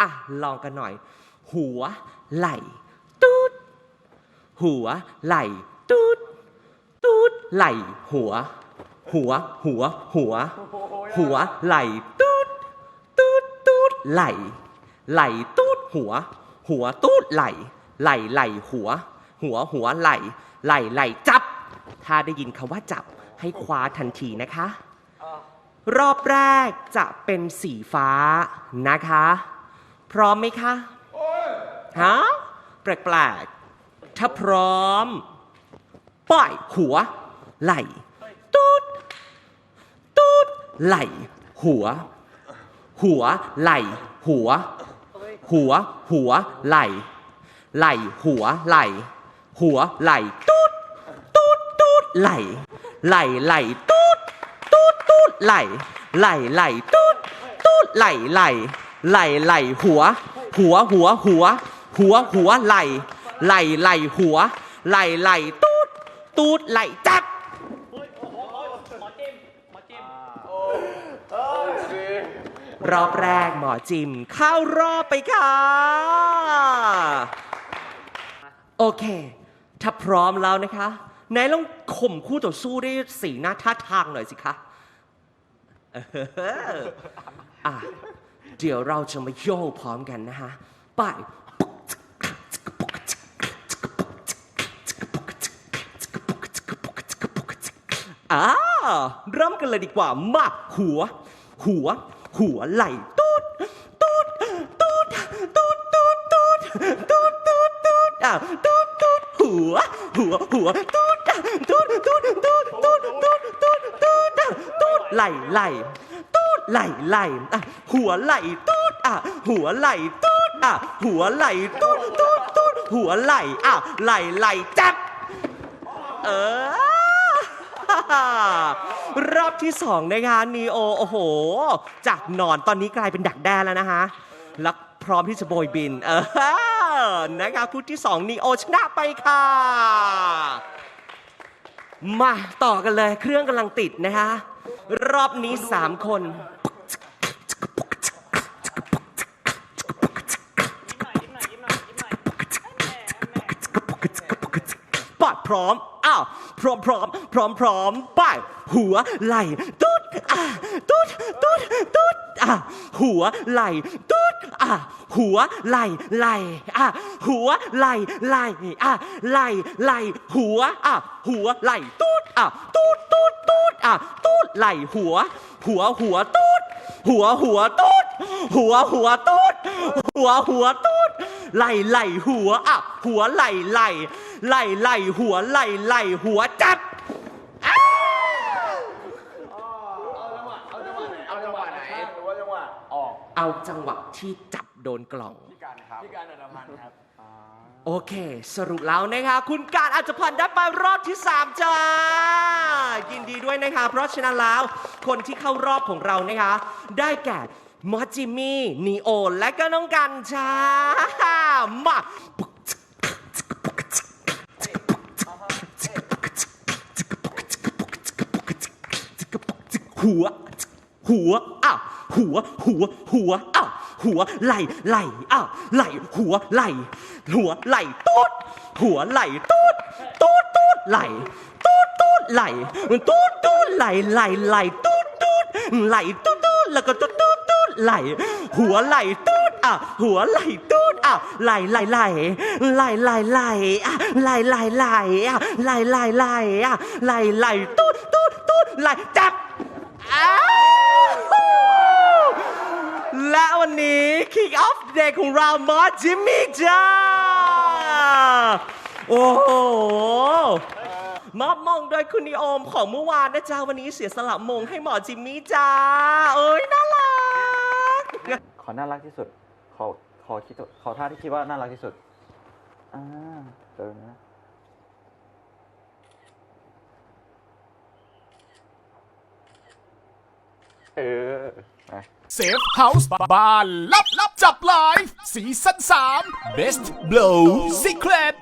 อะลองกันหน่อย หัวไหล่ตูดหัวไหล่ตูดตูดไหล่หัว หัวหัวหัว หัวไหล่ตูดตูดตูดไหล่ไหล่ตูดหัว หัวตูดไหล่ไหล่ไหล่หัว หัวหัวไหล่ไหล่ไหล่จับ ถ้าได้ยินคำว่าจับให้คว้าทันทีนะคะรอบแรกจะเป็นสีฟ้านะคะ พร้อมไหมคะฮะแปลกๆถ้าพร้อม ป้ายหัว ไหล่ตูดตูดไหลหัว หัวไหลหัว หัว หัวไหลไหลหัวไหลหัวไหล่ตูดตูดตูดไหลไหลไหล่ตูดตูดตูดไหลไหลไหล่ตูดตูดไหลไหล ไหลไหลหัว หัวหัวหัว หัวหัวไหลไหลไหลหัว ไหลไหลตูดตูดไหลจับรอบแรกหมอจิมเข้ารอบไปค่ะ โอเค ถ้าพร้อมแล้วนะคะไหนลองข่มคู่ต่อสู้ด้วยสีหน้าท่าทางหน่อยสิคะ เดี๋ยวเราจะมาโยกพร้อมกันนะคะไป อ่าเริ่มกันเลยดีกว่ามาหัว หัว หัวไหล่ตูดตูดตูดตูดตูดตูดตูดตูดตูดอะตูดตูดหัว หัว หัวตูดตูดตูดตูดตูดตูดตูดตูดตูดไหล่ไหล่ ไหลไหลอะหัวไหลตูดอะหัวไหลตูดอะหัวไหลตูดตูดตูดหัวไหลอะไหลไหลจับเออ รอบที่สองนะคะนีโอโอ้โห จากหนอนตอนนี้กลายเป็นดักแด้แล้วนะคะแล้วพร้อมที่จะโบยบิน เออนะคะคู่ที่สองนีโอชนะไปค่ะ มาต่อกันเลยเครื่องกำลังติดนะคะรอบนี้สามคน พร้อมอ้าวพร้อมพร้อมพร้อมพร้อมไปหัวไหล่ตุ๊ดอะตุ๊ดตุ๊ดตุ๊ดอะหัวไหล่ตุ๊ดอะหัวไหล่ไหล่อะหัวไหล่ไหล่อะไหล่ไหล่หัวอะหัวไหล่ตุ๊ดอะตุ๊ดตุ๊ดตุ๊ดอะตุ๊ดไหล่หัว หัวหัวตุ๊ดหัวหัวตุ๊ดหัวหัวตุ๊ดหัวหัวตุ๊ดไหล่ไหล่หัวอะหัวไหล่ไหล่ ไหล่ไหล่หัวไหล่ไหล่หัวจับเอาจังหวะไหนเอาจังหวะหรือว่าจังหวะออกเอาจังหวะที่จับโดนกล่อง พี่การครับพี่การอัตพันธ์ครับโอเค สรุปแล้วนะคะคุณการอาจจะพันธ์ได้ไปรอบที่ 3จ้า ยินดีด้วยนะคะ เพราะฉะนั้นแล้ว คนที่เข้ารอบของเรานะคะ ได้แก่มอสจิมมี่นีโอ และก็น้องกันจ้ามา หัว หัวอ้าวหัว หัว หัวอ้าวหัวไหลไหลอ้าวไหลหัวไหลหัวไหลตูดหัวไหลตูดตูดตูดไหลตูดตูดไหลตูดตูดไหลไหลไหลตูดตูดไหลตูดตูดแล้วก็ตูดตูดตูดไหล หัวไหลตูดอะหัวไหลตูดอะไหลไหลไหลไหลไหลไหลอะไหลไหลไหลอะไหลไหลไหลอะไหลไหลตูดตูดตูดไหลจับ อ้าวและวันนี้ Kick Off Day ของเรามอสจิมมี่จ้า โอ้โหมอบมงโดยคุณนิโอมของเมื่อวานนะจ๊ะวันนี้เสียสละมงให้หมอจิมมี่จ้า เอ้ย น่ารัก ขอน่ารักที่สุด ขอขอคิดขอท่าที่คิดว่าน่ารักที่สุด อ่าเดี๋ยวนะ เออไปเซฟเฮาส์บ้านลับลับจับไลฟ์ซีซั่น3 Best Blow Secret